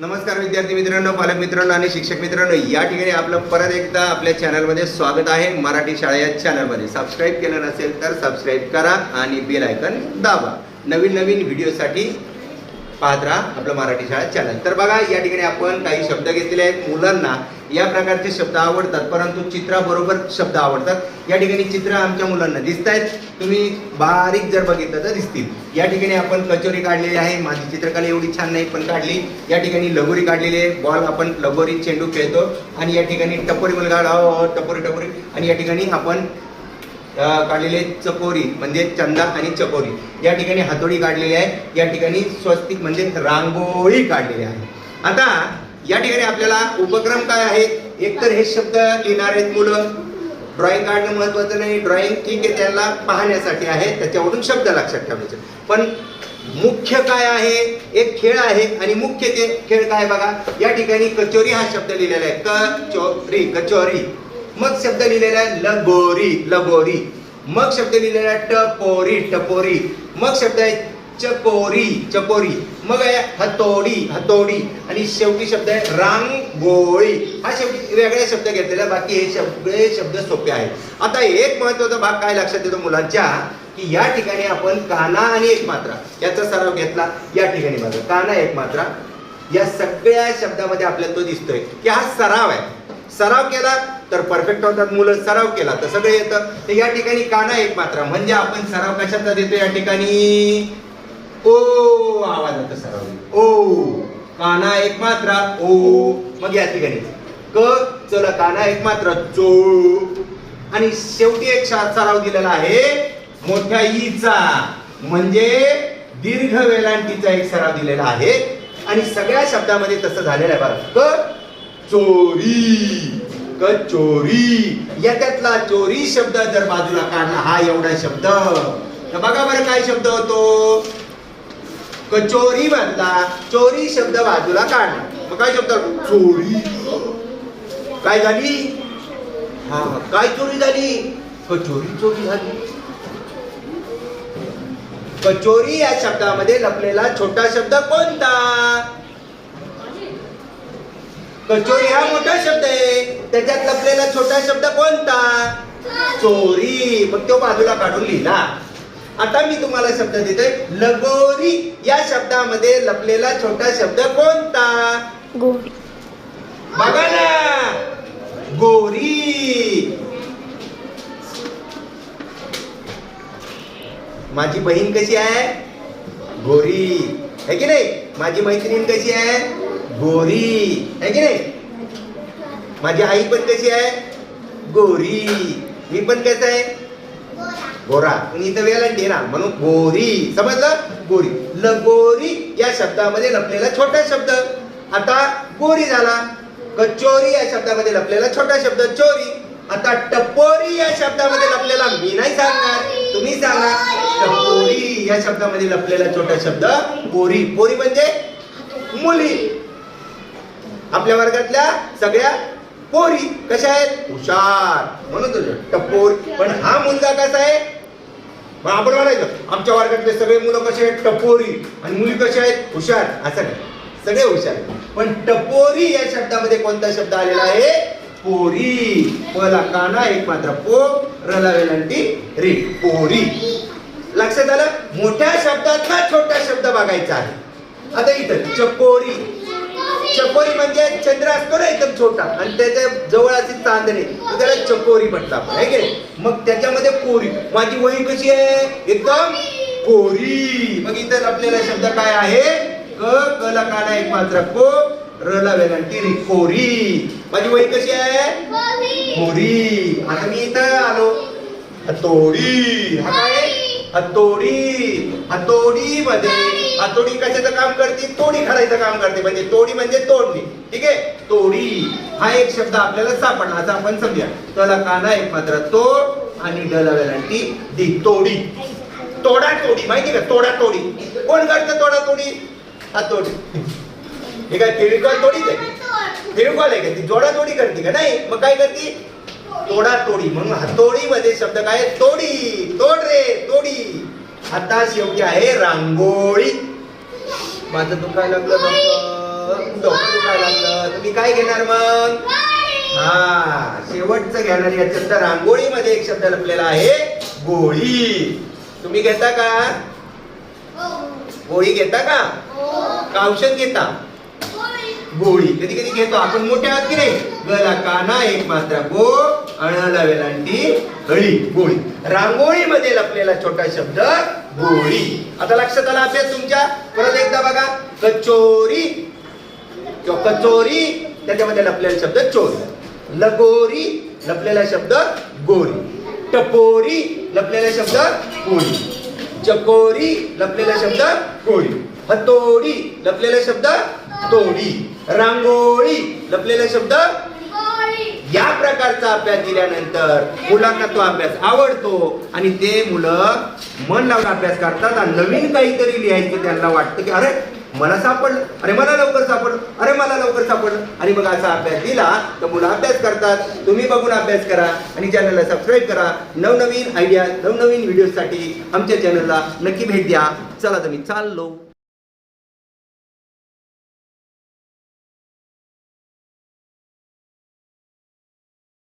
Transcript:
नमस्कार विद्यार्थी मित्रांनो पालक मित्रांनो आणि शिक्षक मित्रांनो या ठिकाणी आपलं परत एकदा आपल्या चॅनलमध्ये स्वागत आहे. मराठी शाळा या चॅनलमध्ये. सबस्क्राईब केलं नसेल तर सबस्क्राईब करा आणि बेल आयकन दाबा. नवीन नवीन व्हिडिओसाठी पाहत राहा आपलं मराठी शाळा चॅनल. तर बघा या ठिकाणी आपण काही शब्द घेतलेले आहेत. मुलांना या प्रकारचे शब्द आवडतात परंतु चित्राबरोबर शब्द आवडतात. या ठिकाणी चित्र आमच्या मुलांना दिसत आहेत तुम्ही बारीक जर बघितलं तर दिसतील. या ठिकाणी आपण कचोरी काढलेली आहे. माझी चित्रकला एवढी छान नाही पण काढली. या ठिकाणी लगोरी काढलेली आहे. बॉल आपण लगोरी चेंडू खेळतो. आणि या ठिकाणी टपोरी मुलगा टपोरी टपोरी. आणि या ठिकाणी आपण काढलेले चकोरी म्हणजे चंदा आणि चकोरी. या ठिकाणी हातोडी काढलेली आहे. या ठिकाणी स्वस्तिक म्हणजे रांगोळी काढलेली आहे. आता या ठिकाणी आपल्याला उपक्रम काय आहे? एकतर हे शब्द लिहिणार आहेत मुलं. ड्रॉइंग काढणं महत्वाचं नाही. ड्रॉइंग ठीक आहे त्याला पाहण्यासाठी आहे. त्याच्यावरून शब्द लक्षात ठेवायचे. पण मुख्य काय आहे? एक खेळ आहे आणि मुख्य ते खेळ काय बघा? या ठिकाणी कचोरी हा शब्द लिहिलेला आहे. कचोरी कचोरी. मग शब्द लिहिलेला आहे लगोरी लगोरी. मग शब्द लिहिलेला आहे टपोरी टपोरी. मग शब्द आहे चकोरी चकोरी. मग आहे हतोडी हतोडी. आणि शेवटी शब्द आहे रांगोळी. हा शेवटी वेगळे शब्द घेतलेला बाकी हे सगळे शब्द सोपे आहेत. आता एक महत्त्वाचा भाग काय लक्षात येतो मुलांच्या? की या ठिकाणी आपण काना आणि एक मात्रा याचा सराव घेतला या ठिकाणी बघा काना एक मात्रा या सगळ्या शब्दामध्ये आपल्याला तो दिसतोय. की हा सराव आहे. सराव केला तर परफेक्ट होतात मुलं. सराव केला तर सगळं येतं. तर या ठिकाणी काना एक मात्रा म्हणजे आपण सराव कशाचा देतो या ठिकाणी? ओ आवाजाचा सराव. ओ काना एक मात्रा ओ. मग या ठिकाणी. क चला काना एक मात्र चो. आणि शेवटी एक शा- सराव दिलेला आहे मोठ्या ईचा. म्हणजे दीर्घ वेलांटीचा एक सराव दिलेला आहे. आणि सगळ्या शब्दामध्ये तसं झालेलं आहे बघा क चोरी. क चोरी. याच्यातला चोरी शब्द जर बाजूला काढला हा एवढा शब्द. तर बघा बरं काय शब्द होतो. कचोरी मधला चोरी शब्द बाजूला काढला मग काय शब्द? चोरी. काय झाली? हा. हा. काय चोरी झाली? कचोरी चोरी झाली. कचोरी या शब्दामध्ये लपलेला छोटा शब्द कोणता? कचोरी हा मोठा शब्द आहे. त्याच्यात लपलेला छोटा शब्द कोणता? चोरी. मग तो बाजूला काढून लिहिला. आता मी तुम्हाला शब्द देतोय. लगोरी. या शब्दामध्ये लपलेला छोटा शब्द कोणता? गोरी. बघा ना. गोरी. माझी बहीण कशी आहे? गोरी. है की नाही? माझी मैत्रीण कशी आहे? गोरी. है की नाही? माझी आई पण कशी आहे? गोरी. मी पण कसं आहे? गोरा. पण इथं वेलांटी ना म्हणून गोरी. समजलं? गोरी. लगोरी या शब्दामध्ये लपलेला छोटा शब्द. आता गोरी झाला. कचोरी या शब्दामध्ये लपलेला छोटा शब्द. चोरी. आता टपोरी या शब्दामध्ये लपलेला मी नाही सांगणार. तुम्ही सांगा. टपोरी या शब्दामध्ये लपलेला छोटा शब्द पोरी पोरी म्हणजे मुली. आपल्या वर्गातल्या सगळ्या पोरी कशा आहेत? हुशार. म्हणून तुझं टपोर. पण हा मुलगा कसा आहे? मग आपण म्हणायचं आमच्या वर्गातले सगळे मुलं कसे आहेत? टपोरी. आणि मुली कशा आहेत? हुशार. असं नाही. सगळे हुशार पण टपोरी या शब्दामध्ये कोणता शब्द आलेला आहे? पोरी. पला काना एक मात्र पो रला वेलांटी री. पोरी. लक्षात आलं? मोठ्या शब्दातला छोटा शब्द बघायचा आहे? आता इथं चपोरी. चकोरी म्हणजे चंद्र असतो ना एकदम छोटा. आणि त्याच्याजवळ अशी चांदणे. त्याला चकोरी म्हणतात. आपण है की? मग त्याच्यामध्ये कोरी. माझी वही कशी आहे? एकदम कोरी. मग इथं आपल्याला शब्द काय आहे? क कला काना एक मात्र को रला वेलांटी री कोरी. माझी वही कशी आहे? कोरी. आता मी इथं आलो. हतोडी हा काय? हतोडी हतोडी मध्ये हतोडी कशाचं काम करते? तोडी खरायचं काम करते. म्हणजे तोडी म्हणजे तोडणी. ठीक आहे? तोडी हा एक शब्द आपल्याला सापडला. आता आपण समजा त्याला काना एक मात्र तोड आणि डला वेलांटी दी तोडी. तोडा तोडी. माहिती का? तोडा तोडी. कोण करतं तोडा तोडी? हा तोडी हे काय फेविकॉल तोडीच आहे? फेविकॉल आहे का ती? जोडा तोडी करते का? नाही. मग काय करते? तोडा तोडी म्हणून हातोडीमध्ये शब्द काय? तोडी तोड रे तोडी. आता शेवटी आहे रांगोळी. माझं दुखायला लागलं डोकं दुखायला लागलं. तुम्ही काय घेणार मग? हा शेवटचं घेणार या शब्द रांगोळीमध्ये एक शब्द लपलेला आहे गोळी. तुम्ही घेता का? गोळी घेता का? का औषध घेता? गोळी. कधी कधी घेतो. आपण मोठ्या आहात की नाही? गला काना एक मात्रा गो अणला वेलांटी हळी गोळी. रांगोळीमध्ये लपलेला छोटा शब्द गोळी. आता लक्षात आला अभ्यास तुमच्या? परत एकदा बघा. कचोरी. किंवा कचोरी त्याच्यामध्ये लपलेला शब्द चोरी. लगोरी लपलेला शब्द गोरी. टपोरी लपलेला शब्द कोळी चकोरी लपलेला शब्द कोळी हतोडी लपलेला शब्द तोडी. रांगोळी लपलेला शब्द या प्रकारचा अभ्यास दिल्यानंतर मुलांना तो अभ्यास आवडतो आणि ते मुलं मन लावून अभ्यास करतात आणि नवीन काहीतरी लिहायचं त्यांना वाटतं की अरे मला सापडलं. अरे मला लवकर सापडलं. अरे मला लवकर सापडलं. आणि मग असा अभ्यास दिला तर मुलं अभ्यास करतात. तुम्ही बघून अभ्यास करा आणि चॅनलला सबस्क्राईब करा. नवनवीन आयडिया नवनवीन व्हिडिओसाठी आमच्या चॅनलला नक्की भेट द्या. चला तर मी चाललो.